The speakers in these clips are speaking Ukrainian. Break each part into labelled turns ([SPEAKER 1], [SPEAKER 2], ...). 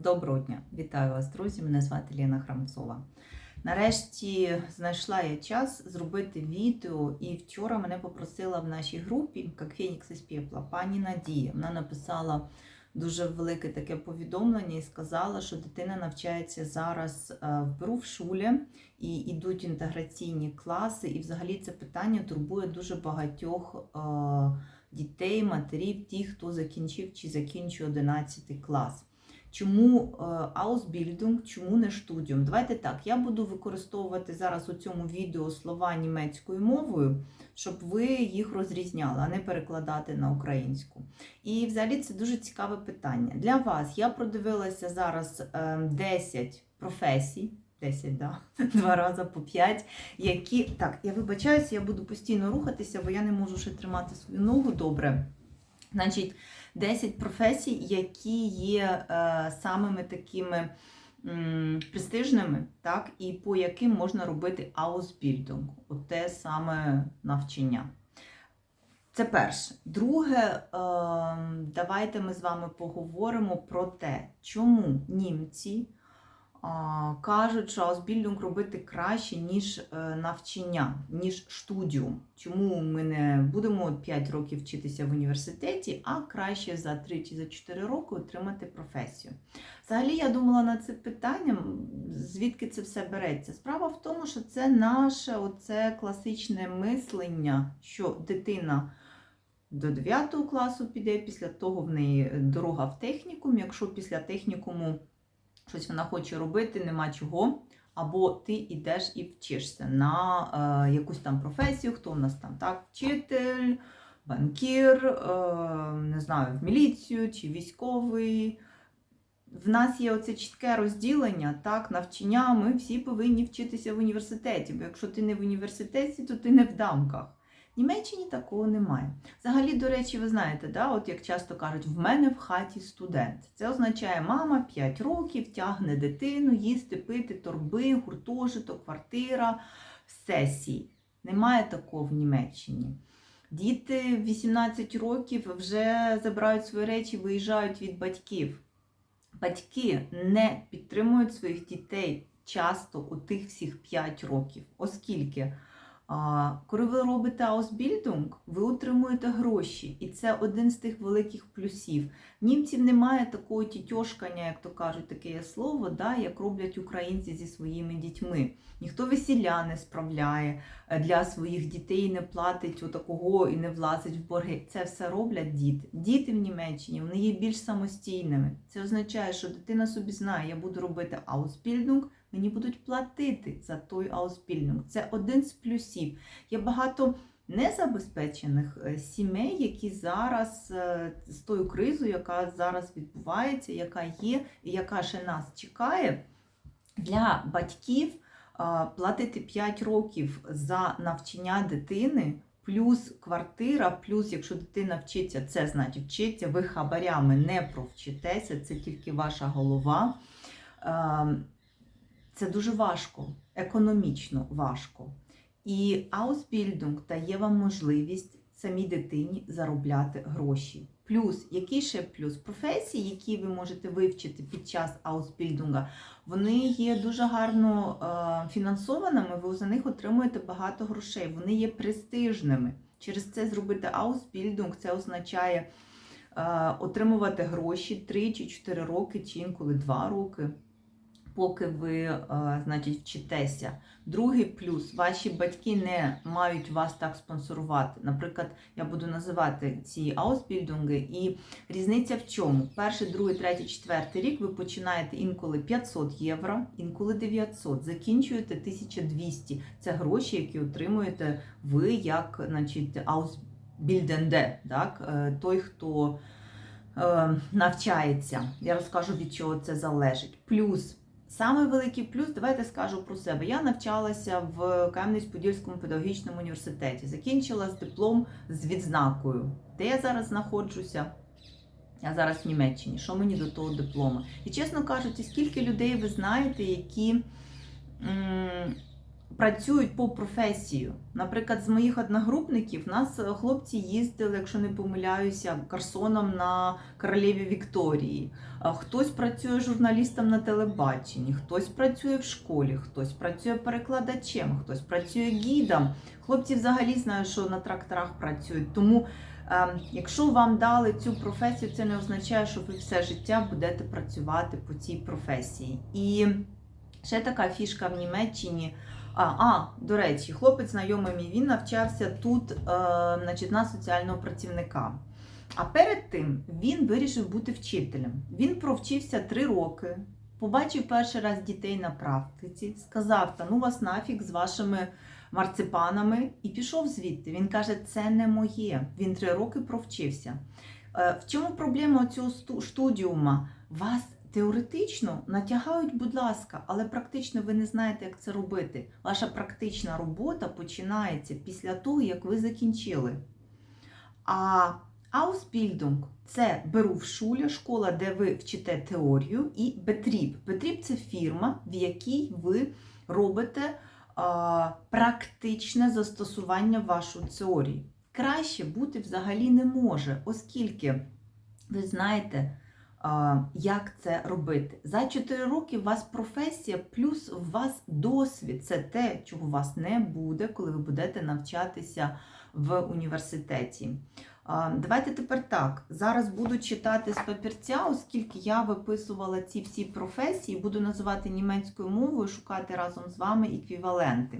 [SPEAKER 1] Доброго дня! Вітаю вас, друзі! Мене звати Ліна Храмцова. Нарешті знайшла я час зробити відео, і вчора мене попросила в нашій групі, як Фенікс із Пепла, пані Надія. Вона написала дуже велике таке повідомлення і сказала, що дитина навчається зараз е, в Беру в шулі і йдуть інтеграційні класи. І взагалі це питання турбує дуже багатьох е, дітей, матерів, тих, хто закінчив чи закінчує 11 клас. Чому е, Ausbildung, чому не штудіум? Давайте так, я буду використовувати зараз у цьому відео слова німецькою мовою, щоб ви їх розрізняли, а не перекладати на українську. І взагалі це дуже цікаве питання. Для вас я продивилася зараз е, 10 професій. 10, да, два рази по 5, які. Так, я вибачаюся, я буду постійно рухатися, бо я не можу ще тримати свою ногу добре. Значить, 10 професій, які є е, самими такими престижними, так, і по яким можна робити аусбільдинг, те саме навчання. Це перше. Друге, е, давайте ми з вами поговоримо про те, чому німці кажуть, що Ausbildung робити краще, ніж е, навчання, ніж студіум. Чому ми не будемо 5 років вчитися в університеті, а краще за 3 чи за 4 роки отримати професію? Взагалі, я думала над цим питанням, звідки це все береться. Справа в тому, що це наше оце класичне мислення, що дитина. До 9 класу піде, після того в неї дорога в технікум. Якщо після технікуму щось вона хоче робити, нема чого. Або ти йдеш і вчишся на е, якусь там професію, хто в нас там так, вчитель, банкір, е, не знаю, в міліцію чи військовий. В нас є оце чітке розділення, так, навчання, ми всі повинні вчитися в університеті. Бо якщо ти не в університеті, то ти не в дамках. Німеччині такого немає. Взагалі, до речі, ви знаєте, да, от як часто кажуть, в мене в хаті студент. Це означає, мама 5 років тягне дитину, їсти, пити, торби, гуртожиток, квартира, сесії. Немає такого в Німеччині. Діти в 18 років вже забирають свої речі, виїжджають від батьків. Батьки не підтримують своїх дітей часто у тих всіх 5 років, оскільки. Коли ви робите Ausbildung, ви отримуєте гроші, і це один з тих великих плюсів. Німців немає такого тітьошкання, як то кажуть, таке є слово, да, як роблять українці зі своїми дітьми. Ніхто весілля не справляє е, для своїх дітей, не платить отакого і не влазить в борги. Це все роблять діти. Діти в Німеччині вони є більш самостійними. Це означає, що дитина собі знає, я буду робити Ausbildung, мені будуть платити за той Ausbildung. Це один з плюсів. Є багато незабезпечених е, сімей, які зараз е, з тою кризою, яка зараз відбувається, яка є і яка ще нас чекає, для батьків платити 5 років за навчання дитини. Плюс квартира, плюс, якщо дитина вчиться, це значить вчиться, ви хабарями не провчитеся, це тільки ваша голова. Це дуже важко, економічно важко. І Ausbildung дає вам можливість самій дитині заробляти гроші. Плюс, який ще плюс? Професії, які ви можете вивчити під час Ausbildung, вони є дуже гарно е, фінансованими, ви за них отримуєте багато грошей, вони є престижними. Через це зробити Ausbildung, це означає е, отримувати гроші 3 чи 4 роки, чи інколи 2 роки поки ви е, значить, вчитеся. Другий плюс, ваші батьки не мають вас так спонсорувати. Наприклад, я буду називати ці аусбільдинги, і різниця в чому? Перший, другий, третій, четвертий рік ви починаєте інколи 500 євро, інколи 900, закінчуєте 1200. Це гроші, які отримуєте ви як значить, аусбільденде? Е, той, хто е, навчається. Я розкажу, від чого це залежить. Плюс. Саме великий плюс, давайте скажу про себе. Я навчалася в Кам'янець-Подільському педагогічному університеті, закінчила з диплом з відзнакою. Де я зараз знаходжуся? Я зараз в Німеччині. Що мені до того диплома? І чесно кажучи, скільки людей ви знаєте, які працюють по професію. Наприклад, з моїх одногрупників нас е, хлопці їздили, якщо не помиляюся, гарсоном на королеві Вікторії. Хтось працює журналістом на телебаченні, хтось працює в школі, хтось працює перекладачем, хтось працює гідом. Хлопці взагалі знають, що на тракторах працюють. Тому, е, якщо вам дали цю професію, це не означає, що ви все життя будете працювати по цій професії. І ще така фішка в Німеччині. А, а, до речі, хлопець знайомий мій, він навчався тут е, значить, на соціального працівника. А перед тим він вирішив бути вчителем. Він провчився три роки, побачив перший раз дітей на практиці, сказав: Та ну вас нафіг з вашими марципанами, і пішов звідти. Він каже, це не моє. Він три роки провчився. Е, В чому проблема цього студіума? Вас теоретично натягають, будь ласка, але практично ви не знаєте, як це робити. Ваша практична робота починається після того, як ви закінчили. А Ausbildung – це беру в шулі, школа, де ви вчите теорію, і Betrieb. Betrieb – це фірма, в якій ви робите а, практичне застосування вашої теорії. Краще бути взагалі не може, оскільки ви знаєте, як це робити. За 4 роки у вас професія, плюс у вас досвід. Це те, чого у вас не буде, коли ви будете навчатися в університеті. Давайте тепер так. Зараз буду читати з папірця, оскільки я виписувала ці всі професії, буду називати німецькою мовою, шукати разом з вами еквіваленти.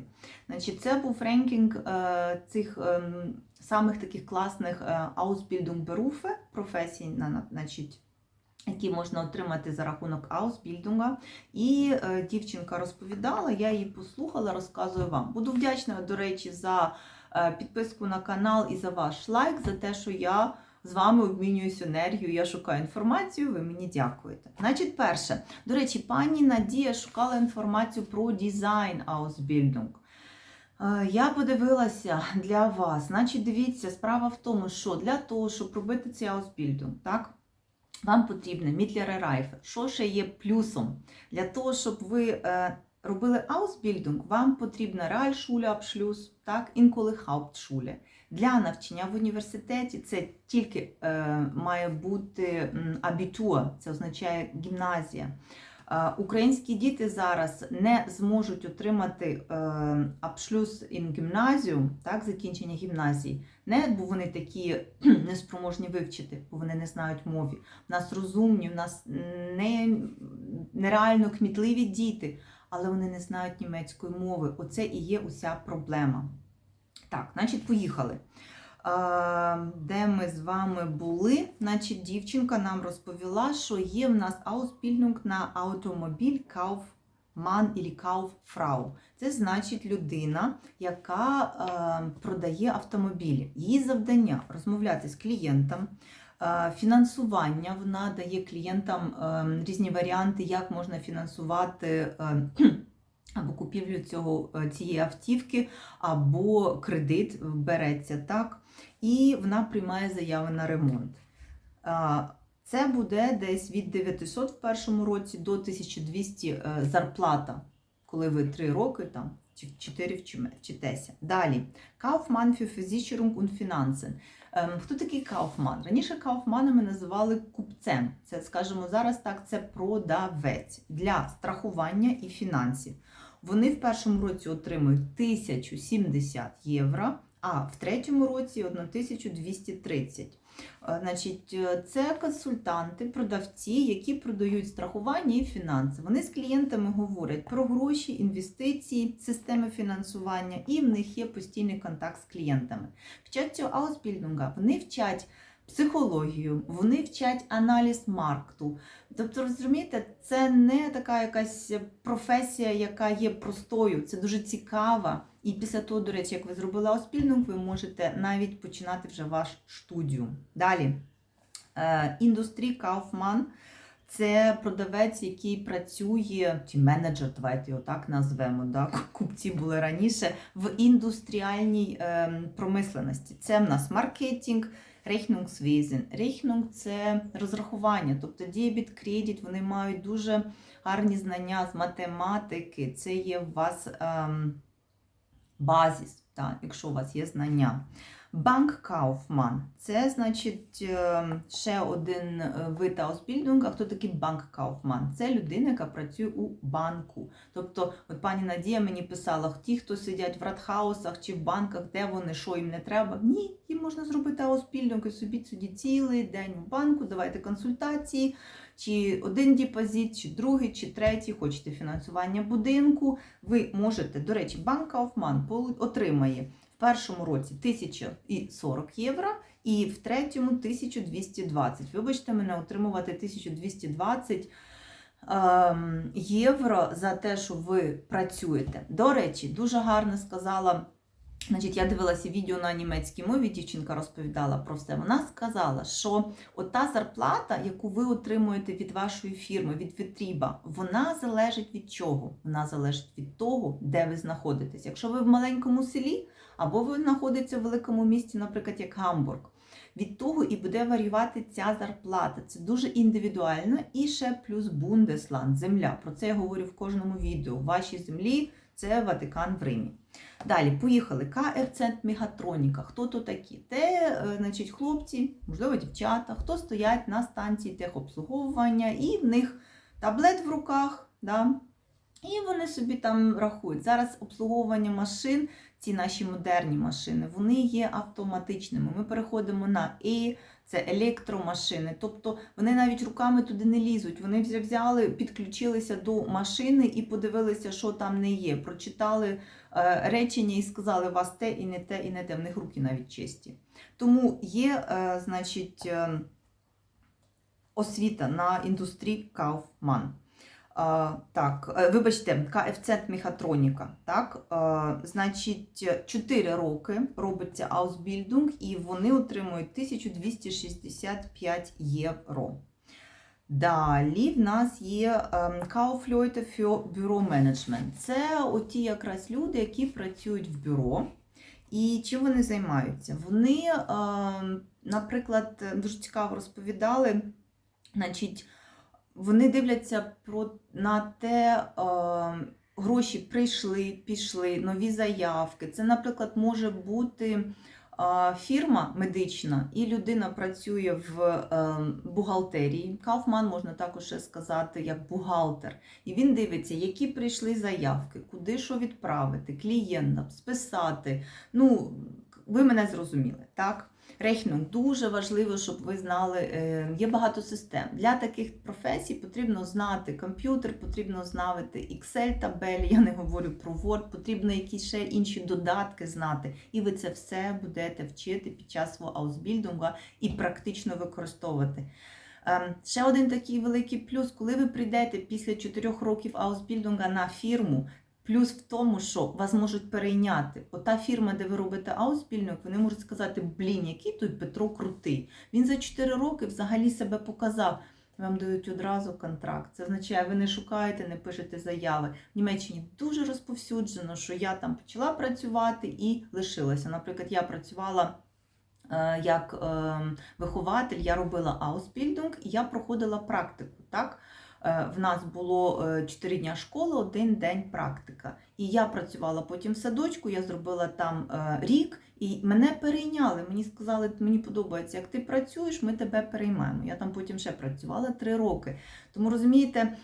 [SPEAKER 1] Значить, це був ренкінг е, цих ем, самих таких класних е, Ausbildung-Berufe, професій, на- на- значить, які можна отримати за рахунок Ausbildung. І е, дівчинка розповідала, я її послухала, розказую вам. Буду вдячна, до речі, за е, підписку на канал і за ваш лайк, за те, що я з вами обмінююсь енергією, я шукаю інформацію, ви мені дякуєте. Значить, перше, до речі, пані Надія шукала інформацію про дизайн Ausbildung. Е, Я подивилася для вас. Значить, дивіться, справа в тому, що для того, щоб робити цей Ausbildung, так, вам потрібне Mittlere Райф. Що ще є плюсом? Для того, щоб ви е, робили аусбільдинг, вам потрібна Realschule-Abschluss, так, інколи хауптшуля. Для навчання в університеті це тільки е, має бути абітуа, це означає гімназія. Е, Українські діти зараз не зможуть отримати абшлюс ін гімназію, так, закінчення гімназії, не бо вони такі неспроможні вивчити, бо вони не знають мові. У нас розумні, у нас не, нереально кмітливі діти, але вони не знають німецької мови. Оце і є уся проблема. Так, значить, поїхали. Де ми з вами були? Значить, дівчинка нам розповіла, що є в нас Ausbildung на автомобіль Kaufmann или Kauffrau. Це значить людина, яка е, продає автомобілі. Її завдання розмовляти з клієнтом. Е, Фінансування вона дає клієнтам е, різні варіанти, як можна фінансувати е, або купівлю цього, е, цієї автівки, або кредит береться так, і вона приймає заяви на ремонт. Це буде десь від 900 в першому році до 1200 е, зарплата, коли ви 3 роки там чи 4 вчиме- вчитеся. Далі. Kaufmann für Versicherung und Finanzen. Ем, Хто такий Kaufmann? Раніше Kaufманами називали купцем. Це, скажімо, зараз так, це продавець для страхування і фінансів. Вони в першому році отримують 1070 євро, а в третьому році 1230. Е, Значить, е, це консультанти, продавці, які продають страхування і фінанси. Вони з клієнтами говорять про гроші, інвестиції, системи фінансування, і в них є постійний контакт з клієнтами. Вчать цього Ausbildung, вони вчать психологію, вони вчать аналіз маркту. Тобто, розумієте, це не така якась професія, яка є простою, це дуже цікава. І після того, до речі, як ви зробили Ausbildung, ви можете навіть починати вже ваш студіум. Далі. Е, Індустрій Kaufmann – це продавець, який працює, чи менеджер, давайте його так назвемо. Да? Купці були раніше в індустріальній е, промисленості. Це в нас маркетинг, Rechnungswesen. Rechnung – це розрахування, тобто дебіт, кредит, вони мають дуже гарні знання з математики. Це є у вас ем, базіс, так, якщо у вас є знання. Банк Кауфман це значить е, ще один е, вид аусбільдинга. Хто такий банк Кауфман? Це людина, яка працює у банку. Тобто, от пані Надія мені писала, ті, хто сидять в радхаусах чи в банках, де вони, що їм не треба. Ні, їм можна зробити аусбільдинг і собі сидіть цілий день в банку, давайте консультації, чи один депозит, чи другий, чи третій, хочете фінансування будинку. Ви можете, до речі, банк Кауфман отримає першому році 1040 євро і в третьому 1220. Вибачте мене, отримувати 1220 ем, євро за те, що ви працюєте. До речі, дуже гарно сказала. Значить, я дивилася відео на німецькій мові, дівчинка розповідала про все. Вона сказала, що ота зарплата, яку ви отримуєте від вашої фірми, від Вітріба, вона залежить від чого? Вона залежить від того, де ви знаходитесь. Якщо ви в маленькому селі, або ви знаходитеся в великому місті, наприклад, як Гамбург. Від того і буде варіювати ця зарплата. Це дуже індивідуально. І ще плюс Бундесланд, земля. Про це я говорю в кожному відео. В вашій землі це Ватикан в Римі. Далі, поїхали. КФЦ Мегатроніка. Хто то такі? Те, е, значить, хлопці, можливо, дівчата, хто стоять на станції техобслуговування, і в них таблет в руках. Да? І вони собі там рахують. Зараз обслуговування машин, ці наші модерні машини, вони є автоматичними. Ми переходимо на E, це електромашини. Тобто вони навіть руками туди не лізуть. Вони взяли, підключилися до машини і подивилися, що там не є. Прочитали е, речення і сказали, у вас те і не те, і не те. В них руки навіть чисті. Тому є, е, значить, е, освіта на індустрії Kaufman. Так, е, вибачте, КФЦ Мехатроніка. Так, значить, 4 роки робиться аусбільдинг і вони отримують 1265 євро. Далі в нас є Kaufleute für Büromanagement. Це оті якраз люди, які працюють в бюро. І чим вони займаються? Вони, наприклад, дуже цікаво розповідали, значить, вони дивляться про, на те, е, гроші прийшли, пішли, нові заявки. Це, наприклад, може бути е, фірма медична, і людина працює в е, бухгалтерії. Кауфман можна також ще сказати, як бухгалтер. І він дивиться, які прийшли заявки, куди що відправити, клієнтам, списати. Ну, ви мене зрозуміли, так? Рехнунг дуже важливо, щоб ви знали, е, є багато систем. Для таких професій потрібно знати комп'ютер, потрібно знати Excel-табелі, я не говорю про Word, потрібно якісь ще інші додатки знати. І ви це все будете вчити під час свого аусбільдингу і практично використовувати. Ем, ще один такий великий плюс, коли ви прийдете після 4 років аусбільдинга на фірму, Плюс в тому, що вас можуть перейняти. Ота фірма, де ви робите аусбільник, вони можуть сказати, блін, який той Петро крутий. Він за 4 роки взагалі себе показав. Вам дають одразу контракт. Це означає, ви не шукаєте, не пишете заяви. В Німеччині дуже розповсюджено, що я там почала працювати і лишилася. Наприклад, я працювала. Е, як е, вихователь я робила аусбільдинг і я проходила практику. так? Е, в нас було 4 е, дня школи, один день практика. І я працювала потім в садочку, я зробила там е, рік, і мене перейняли. Мені сказали, мені подобається, як ти працюєш, ми тебе переймаємо. Я там потім ще працювала 3 роки. Тому розумієте,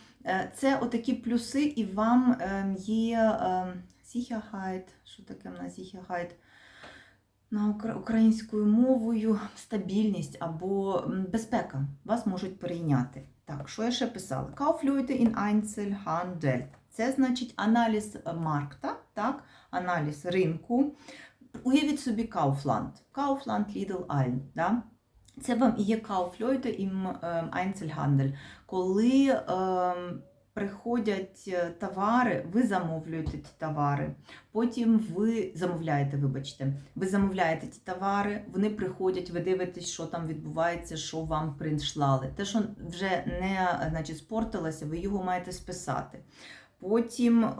[SPEAKER 1] це отакі плюси, і вам є Sicherheit, що таке в нас Sicherheit? На українською мовою стабільність або безпека вас можуть перейняти. Так, що я ще писала? Kaufleute in Einzelhandel. Це значить аналіз маркта, так? аналіз ринку. Уявіть собі Kaufland. Kaufland, Lidl, Alm. Да? Це вам і є Kaufleute im Einzelhandel. Коли е, приходять е, товари, ви замовлюєте ті товари, потім ви замовляєте, вибачте, ви замовляєте ті товари, вони приходять, ви дивитесь, що там відбувається, що вам прийшлали. Те, що вже не значить, спортилося, ви його маєте списати. Потім е,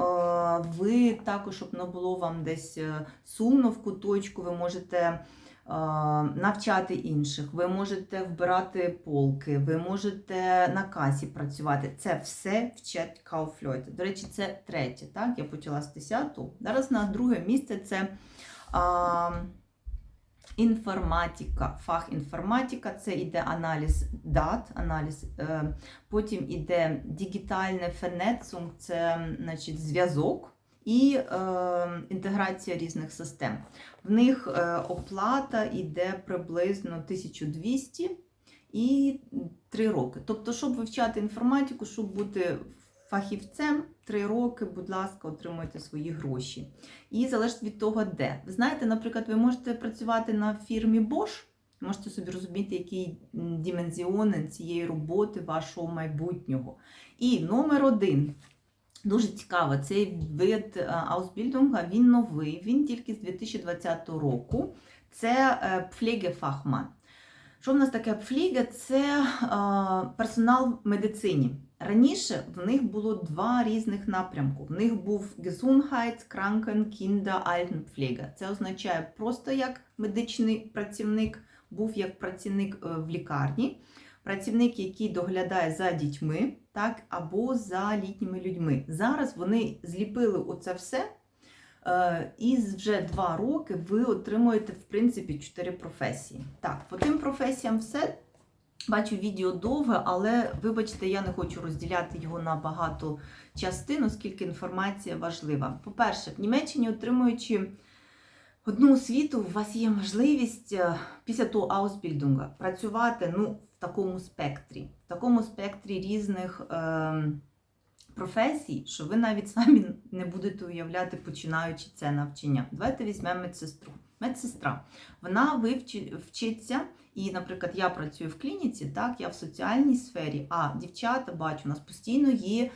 [SPEAKER 1] ви також, щоб не було вам десь е, сумно в куточку, ви можете навчати інших, ви можете вбирати полки, ви можете на касі працювати. Це все вчать Кауфльойте. До речі, це третє. Так? Я почала з 10 Зараз на друге місце це а, інформатика. Фах інформатика це іде аналіз дат, аналіз, е, потім іде дігітальне фенецунг, це значить, зв'язок і е, інтеграція різних систем. В них е, оплата йде приблизно 1200 і 3 роки. Тобто, щоб вивчати інформатику, щоб бути фахівцем, 3 роки, будь ласка, отримуйте свої гроші. І залежить від того, де. Ви знаєте, наприклад, ви можете працювати на фірмі Bosch, можете собі розуміти, який димензіони цієї роботи вашого майбутнього. І номер один. Дуже цікаво, цей вид е, аусбільдинга, він новий, він тільки з 2020 року. Це е, Pflegefachmann. Що в нас таке Пфліге? Це е, персонал в медицині. Раніше в них було два різних напрямку. В них був Gesundheits, Kranken, Kinder, Altenpflege. Це означає просто як медичний працівник, був як працівник в лікарні працівник, який доглядає за дітьми, так, або за літніми людьми. Зараз вони зліпили оце все. е, І вже два роки ви отримуєте, в принципі, чотири професії. Так, по тим професіям все. Бачу відео довге, але, вибачте, я не хочу розділяти його на багато частин, оскільки інформація важлива. По-перше, в Німеччині, отримуючи одну освіту, у вас є можливість е, після того аусбільдунга працювати ну, такому спектрі, в такому спектрі різних е, професій, що ви навіть самі не будете уявляти, починаючи це навчання. Давайте візьмемо медсестру. Медсестра, вона вивчи, вчиться, і, наприклад, я працюю в клініці, так, я в соціальній сфері, а дівчата бачу, у нас постійно є е,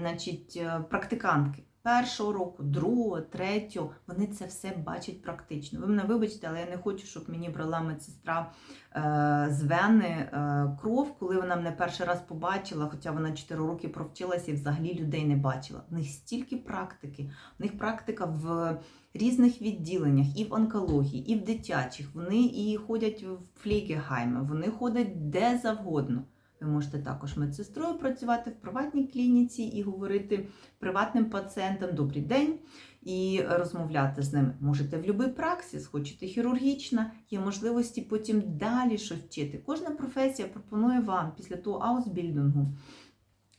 [SPEAKER 1] значить, практикантки першого року, другого, третього, вони це все бачать практично. Ви мене вибачте, але я не хочу, щоб мені брала медсестра е, з вени е, кров, коли вона мене перший раз побачила, хоча вона 4 роки провчилася і взагалі людей не бачила. В них стільки практики, в них практика в різних відділеннях, і в онкології, і в дитячих. Вони і ходять в флігегайми, вони ходять де завгодно. Ви можете також медсестрою працювати в приватній клініці і говорити приватним пацієнтам добрий день і розмовляти з ними. Можете в будь-який праксіс, хочете хірургічна, є можливості потім далі щось вчити. Кожна професія пропонує вам після того аусбільдингу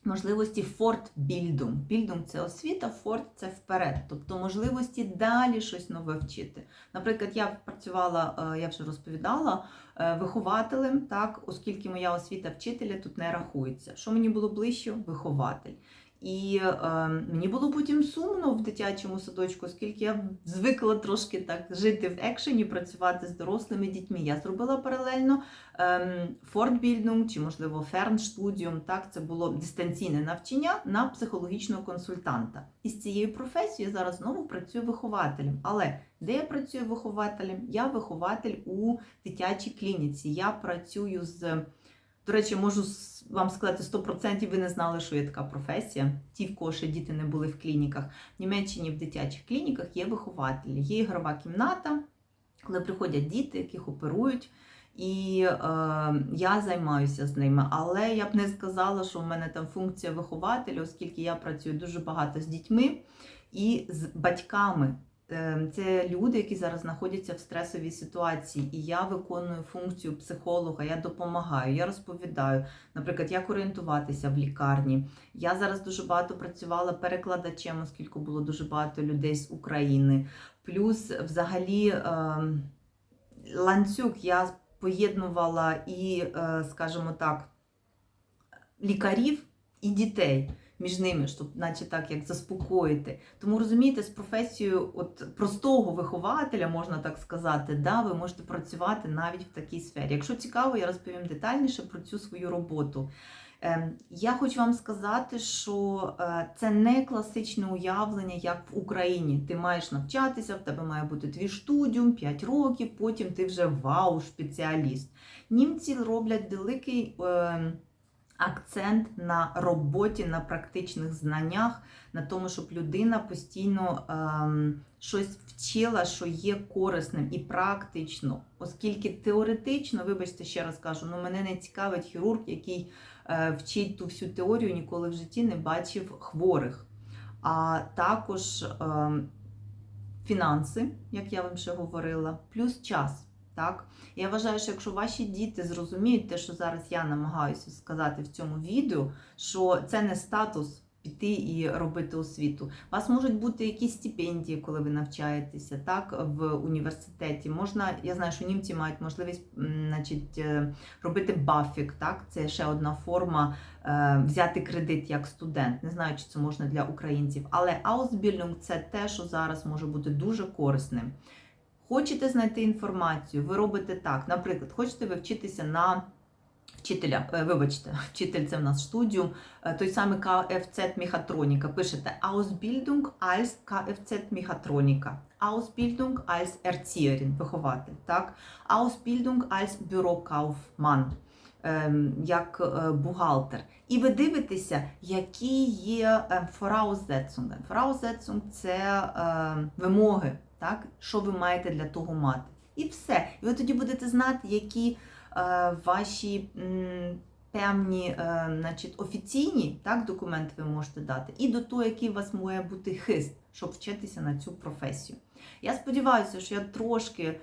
[SPEAKER 1] можливості фортбільдунг. Більдунг це освіта, форт це вперед. Тобто можливості далі щось нове вчити. Наприклад, я працювала, е, я вже розповідала, е, вихователем, так, оскільки моя освіта вчителя тут не рахується. Що мені було ближче? Вихователь. І е, мені було потім сумно в дитячому садочку, оскільки я звикла трошки так жити в екшені, працювати з дорослими дітьми. Я зробила паралельно фортбільдинг чи, можливо, фернстудіум. Так, це було дистанційне навчання на психологічного консультанта. І з цією професією я зараз знову працюю вихователем. Але де я працюю вихователем? Я вихователь у дитячій клініці. Я працюю з. До речі, можу вам сказати 100% ви не знали, що є така професія. Ті, в кого ще діти не були в клініках. В Німеччині в дитячих клініках є вихователі, є ігрова кімната, коли приходять діти, яких оперують. І е, я займаюся з ними. Але я б не сказала, що в мене там функція вихователя, оскільки я працюю дуже багато з дітьми і з батьками. Ем, це люди, які зараз знаходяться в стресовій ситуації, і я виконую функцію психолога, я допомагаю, я розповідаю, наприклад, як орієнтуватися в лікарні. Я зараз дуже багато працювала перекладачем, оскільки було дуже багато людей з України. Плюс, взагалі, ем, ланцюг я поєднувала і, е, скажімо так, лікарів і дітей між ними, щоб, наче так, як заспокоїти. Тому розумієте, з професією от простого вихователя, можна так сказати, да, ви можете працювати навіть в такій сфері. Якщо цікаво, я розповім детальніше про цю свою роботу. Ем, я хочу вам сказати, що е, це не класичне уявлення, як в Україні. Ти маєш навчатися, в тебе має бути твій студіум, 5 років, потім ти вже вау-спеціаліст. Німці роблять великий ем, акцент на роботі, на практичних знаннях, на тому, щоб людина постійно ем, щось вчила, що є корисним і практично. Оскільки теоретично, вибачте, ще раз кажу, ну мене не цікавить хірург, який е, вчить ту всю теорію, ніколи в житті не бачив хворих. А також ем, фінанси, як я вам ще говорила, плюс час. Так? Я вважаю, що якщо ваші діти зрозуміють те, що зараз я намагаюся сказати в цьому відео, що це не статус піти і робити освіту. У вас можуть бути якісь стипендії, коли ви навчаєтеся, так, в університеті. Можна, я знаю, що німці мають можливість значить, е, робити бафік, так, це ще одна форма е, взяти кредит як студент. Не знаю, чи це можна для українців, але Ausbildung – це те, що зараз може бути дуже корисним. Хочете знайти інформацію, ви робите так. Наприклад, хочете ви вчитися на вчителя, е, вибачте, вчитель це в нас студіум, е, той самий Kfz Мехатроніка. Пишете Ausbildung als Kfz Мехатроніка, Ausbildung als Erzieherin, вихователь, так? Ausbildung als Bürokaufmann, ем, як е, бухгалтер. І ви дивитеся, які є Voraussetzungen. Voraussetzung – це е, вимоги, так? що ви маєте для того мати. І все. І ви тоді будете знати, які е, ваші м, певні е, значить, офіційні так, документи ви можете дати, і до того, який у вас має бути хист, щоб вчитися на цю професію. Я сподіваюся, що я трошки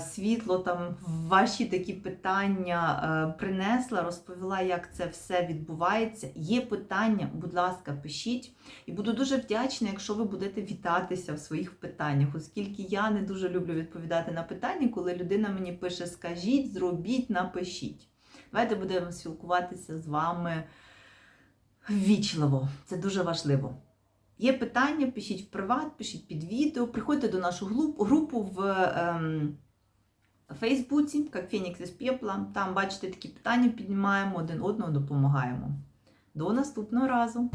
[SPEAKER 1] світло там ваші такі питання е, принесла, розповіла, як це все відбувається. Є питання, будь ласка, пишіть. І буду дуже вдячна, якщо ви будете вітатися в своїх питаннях, оскільки я не дуже люблю відповідати на питання, коли людина мені пише: скажіть, зробіть, напишіть. Давайте будемо спілкуватися з вами ввічливо. Це дуже важливо. Є питання, пишіть в приват, пишіть під відео, приходьте до нашу групу в ем, Фейсбуці, як Фенікс із Пепла. Там, бачите, такі питання піднімаємо, один одного допомагаємо. До наступного разу!